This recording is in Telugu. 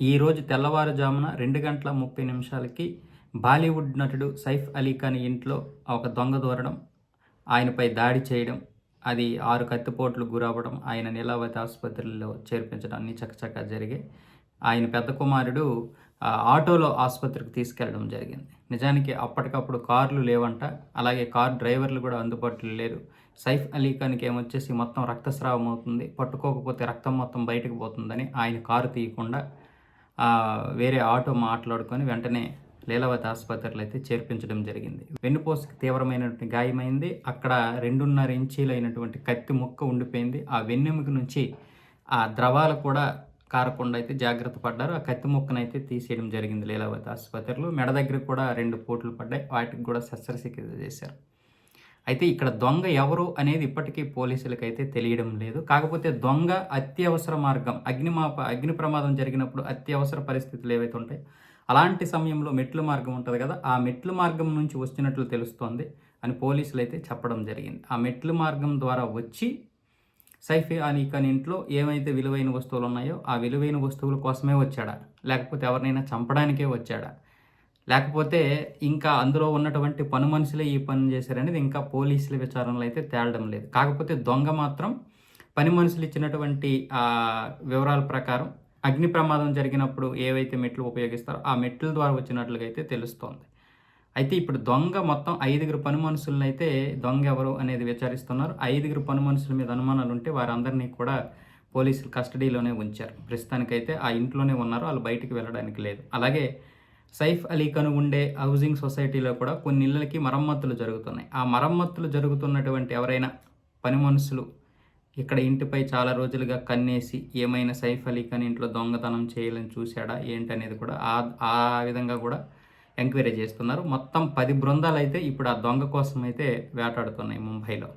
ఈరోజు తెల్లవారుజామున రెండు గంటల ముప్పై నిమిషాలకి బాలీవుడ్ నటుడు సైఫ్ అలీ ఖాన్ ఇంట్లో ఒక దొంగ దూరడం ఆయనపై దాడి చేయడం అది ఆరు కత్తిపోట్లు గురవ్వడం ఆయన నీలావతి ఆసుపత్రిలో చేర్పించడం అన్ని చకచకా జరిగాయి. ఆయన పెద్ద కుమారుడు ఆటోలో ఆసుపత్రికి తీసుకెళ్ళడం జరిగింది. నిజానికి అప్పటికప్పుడు కార్లు లేవంట అలాగే కార్ డ్రైవర్లు కూడా అందుబాటులో లేరు. సైఫ్ అలీ ఖాన్కి ఏమొచ్చేసి మొత్తం రక్తస్రావం అవుతుంది. పట్టుకోకపోతే రక్తం మొత్తం బయటకు పోతుందని ఆయన కారు తీయకుండా వేరే ఆటో మాట్లాడుకొని వెంటనే లీలావతి ఆసుపత్రిలో అయితే చేర్పించడం జరిగింది. వెన్నుపోసుకు తీవ్రమైనటువంటి గాయమైంది. అక్కడ రెండున్నర ఇంచీలు అయినటువంటి కత్తి ముక్క ఉండిపోయింది. ఆ వెన్నెముక నుంచి ఆ ద్రవాలు కూడా కారకుండా అయితే జాగ్రత్త పడ్డారు. ఆ కత్తి ముక్కను అయితే తీసేయడం జరిగింది లీలావతి ఆసుపత్రిలో. మెడ దగ్గర కూడా రెండు పోట్లు పడ్డాయి. వాటికి కూడా శస్త్రచికిత్స చేశారు. అయితే ఇక్కడ దొంగ ఎవరు అనేది ఇప్పటికీ పోలీసులకు అయితే తెలియడం లేదు. కాకపోతే దొంగ అత్యవసర మార్గం అగ్నిమాప అగ్ని ప్రమాదం జరిగినప్పుడు అత్యవసర పరిస్థితులు ఏవైతే ఉంటాయి అలాంటి సమయంలో మెట్ల మార్గం ఉంటుంది కదా ఆ మెట్ల మార్గం నుంచి వచ్చినట్లు తెలుస్తోంది అని పోలీసులు అయితే చెప్పడం జరిగింది. ఆ మెట్ల మార్గం ద్వారా వచ్చి సైఫీ అలీ ఖాన్ ఇంట్లో ఏమైతే విలువైన వస్తువులు ఉన్నాయో ఆ విలువైన వస్తువుల కోసమే వచ్చాడా? లేకపోతే ఎవరినైనా చంపడానికే వచ్చాడా? లేకపోతే ఇంకా అందులో ఉన్నటువంటి పని మనుషులే ఈ పని చేశారనేది ఇంకా పోలీసుల విచారణలో అయితే తేలడం లేదు. కాకపోతే దొంగ మాత్రం పని మనుషులు ఇచ్చినటువంటి వివరాల ప్రకారం అగ్ని ప్రమాదం జరిగినప్పుడు ఏవైతే మెట్లు ఉపయోగిస్తారో ఆ మెట్ల ద్వారా వచ్చినట్లుగా అయితే తెలుస్తోంది. అయితే ఇప్పుడు దొంగ మొత్తం ఐదుగురు పని మనుషులను అయితే దొంగ ఎవరు అనేది విచారిస్తున్నారు. ఐదుగురు పని మనుషుల మీద అనుమానాలు ఉంటే వారందరినీ కూడా పోలీసులు కస్టడీలోనే ఉంచారు. ప్రస్తుతానికైతే ఆ ఇంట్లోనే ఉన్నారు. వాళ్ళు బయటికి వెళ్ళడానికి లేదు. అలాగే సైఫ్ అలీ ఖాన్ ఉండే హౌసింగ్ సొసైటీలో కూడా కొన్ని ఇళ్ళకి మరమ్మతులు జరుగుతున్నాయి. ఆ మరమ్మతులు జరుగుతున్నటువంటి ఎవరైనా పని మనుషులు ఇక్కడ ఇంటిపై చాలా రోజులుగా కన్నేసి ఏమైనా సైఫ్ అలీ ఖాన్ ఇంట్లో దొంగతనం చేయాలని చూశాడా ఏంటనేది కూడా ఆ ఆ విధంగా కూడా ఎంక్వైరీ చేస్తున్నారు. మొత్తం పది బృందాలు అయితే ఇప్పుడు ఆ దొంగ కోసం అయితే వేటాడుతున్నాయి ముంబైలో.